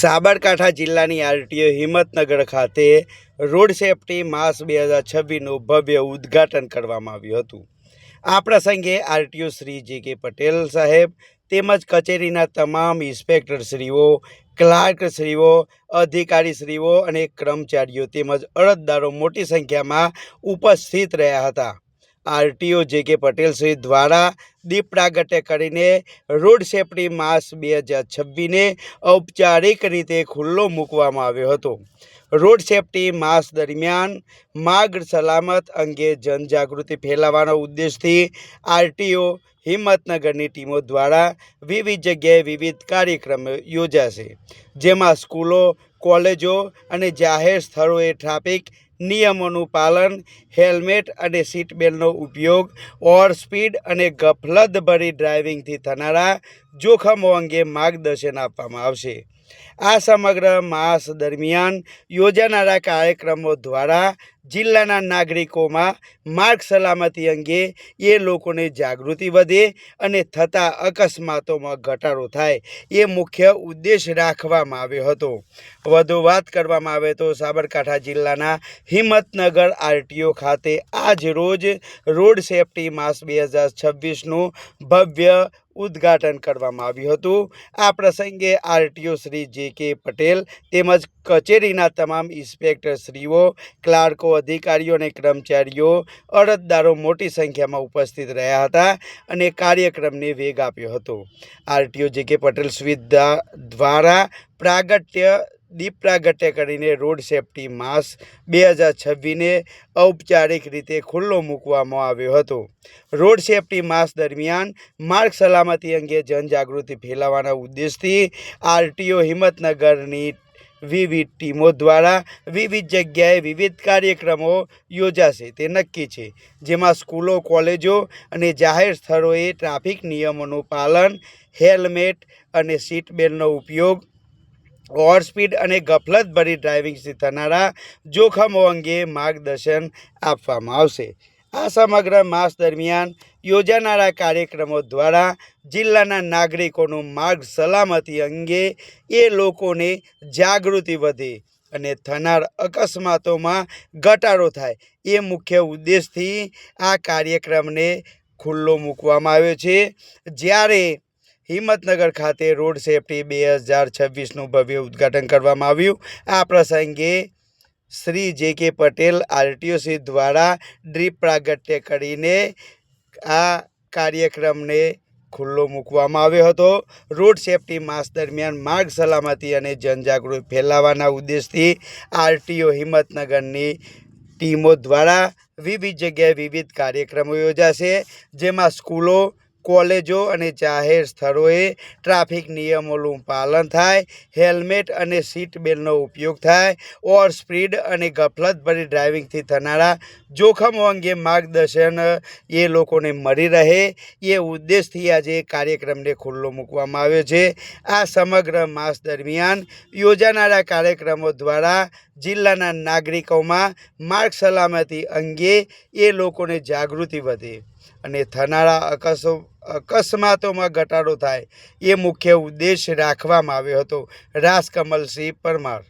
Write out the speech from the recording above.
સાબરકાંઠા જિલ્લાની આરટીઓ હિંમતનગર ખાતે road safety માસ બે હજાર છવ્વીસનું ભવ્ય ઉદ્ઘાટન કરવામાં આવ્યું હતું. આ પ્રસંગે આરટીઓ શ્રી જે કે પટેલ સાહેબ તેમજ કચેરીના તમામ ઇન્સ્પેક્ટરશ્રીઓ ક્લાર્કશ્રીઓ અધિકારીશ્રીઓ અને કર્મચારીઓ તેમજ અરજદારો મોટી સંખ્યામાં ઉપસ્થિત રહ્યા હતા. આરટીઓ જે કે પટેલ શ્રી દ્વારા દીપ પ્રાગટ્ય કરીને રોડ સેફટી માસ બે હજાર છવ્વીસને ઔપચારિક રીતે ખુલ્લો મૂકવામાં આવ્યો હતો. રોડ સેફટી માસ દરમિયાન માર્ગ સલામત અંગે જનજાગૃતિ ફેલાવવાના ઉદ્દેશથી આરટીઓ હિંમતનગરની ટીમો દ્વારા વિવિધ જગ્યાએ વિવિધ કાર્યક્રમો યોજાશે, જેમાં સ્કૂલો કોલેજો અને જાહેર સ્થળોએ ટ્રાફિક નિયમોનું પાલન, હેલ્મેટ અને સીટ બેલ્ટનો ઉપયોગ, ઓવર સ્પીડ અને ગફલતભરી ડ્રાઇવિંગથી થનારા જોખમો અંગે માર્ગદર્શન આપવામાં આવશે. આ સમગ્ર માસ દરમિયાન યોજાનારા કાર્યક્રમો દ્વારા જિલ્લાના નાગરિકોમાં માર્ગ સલામતી અંગે એ લોકોને જાગૃતિ વધે અને થતા અકસ્માતોમાં ઘટાડો થાય એ મુખ્ય ઉદ્દેશ રાખવામાં આવ્યો હતો. વધુ વાત કરવામાં આવે તો સાબરકાંઠા જિલ્લાના હિંમતનગર આરટીઓ ખાતે આજ રોજ રોડ સેફટી માસ બે હજાર છવ્વીસનું ભવ્ય ઉદ્ઘાટન કરવામાં આવ્યું હતું. આ પ્રસંગે આરટીઓ શ્રી જે કે પટેલ તેમજ કચેરીના તમામ ઇન્સ્પેક્ટરશ્રીઓ ક્લાર્કો અધિકારીઓ અને કર્મચારીઓ અરજદારો મોટી સંખ્યામાં ઉપસ્થિત રહ્યા હતા અને કાર્યક્રમને વેગ આપ્યો હતો. આરટીઓ જે કે પટેલ સુવિધા દ્વારા પ્રાગટ્ય, દીપ પ્રાગટ્ય કરીને રોડ સેફટી માસ બે હજાર છવ્વીસને ઔપચારિક રીતે ખુલ્લો મૂકવામાં આવ્યો હતો. રોડ સેફટી માસ દરમિયાન માર્ગ સલામતી અંગે જનજાગૃતિ ફેલાવવાના ઉદ્દેશથી આરટીઓ હિંમતનગરની વિવિધ ટીમો દ્વારા વિવિધ જગ્યાએ વિવિધ કાર્યક્રમો યોજાશે. તે નક્કી છે. જેમાં સ્કૂલો, કોલેજો અને જાહેર સ્થળોએ ટ્રાફિક નિયમોનું પાલન, હેલ્મેટ અને સીટ બેલ્ટનો ઉપયોગ, ઓવર સ્પીડ અને ગફલતભરી ડ્રાઇવિંગથી થનારા જોખમો અંગે માર્ગદર્શન આપવામાં આવશે. આ સમગ્ર માસ દરમિયાન યોજાનારા કાર્યક્રમો દ્વારા જિલ્લાના નાગરિકોનું માર્ગ સલામતી અંગે એ લોકોને જાગૃતિ વધે અને થનાર અકસ્માતોમાં ઘટાડો થાય એ મુખ્ય ઉદ્દેશથી આ કાર્યક્રમને ખુલ્લો મૂકવામાં આવ્યો છે. જ્યારે હિંમતનગર ખાતે રોડ સેફટી બે હજાર છવ્વીસનું ભવ્ય ઉદ્ઘાટન કરવામાં આવ્યું, આ પ્રસંગે શ્રી જે કે પટેલ આરટીઓસી દ્વારા ડ્રીપ પ્રાગટ્ય કરીને આ કાર્યક્રમને ખુલ્લો મૂકવામાં આવ્યો હતો. રોડ સેફટી માસ દરમિયાન માર્ગ સલામતી અને જનજાગૃતિ ફેલાવવાના ઉદ્દેશથી આરટીઓ હિંમતનગરની ટીમો દ્વારા વિવિધ જગ્યાએ વિવિધ કાર્યક્રમો યોજાશે, જેમાં સ્કૂલો કોલેજો અને જાહેર સ્થળોએ ટ્રાફિક નિયમોનું પાલન થાય, હેલ્મેટ અને સીટ બેલ્ટનો ઉપયોગ થાય, ઓવર સ્પીડ અને ગફલતભરી ડ્રાઇવિંગથી થનારા જોખમો અંગે માર્ગદર્શન એ લોકોને મળી રહે. એ ઉદ્દેશથી આજે કાર્યક્રમને ખુલ્લો મૂકવામાં આવ્યો છે. આ સમગ્ર માસ દરમિયાન યોજાનારા કાર્યક્રમો દ્વારા જિલ્લાના નાગરિકોમાં માર્ગ સલામતી અંગે એ લોકોને જાગૃતિ વધે. અને થનારા અકસ્મ, અકસ્માતોમાં ઘટાડો થાય, એ મુખ્ય ઉદ્દેશ રાખવામાં આવ્યો હતો. રાસ કમલસિંહ પરમાર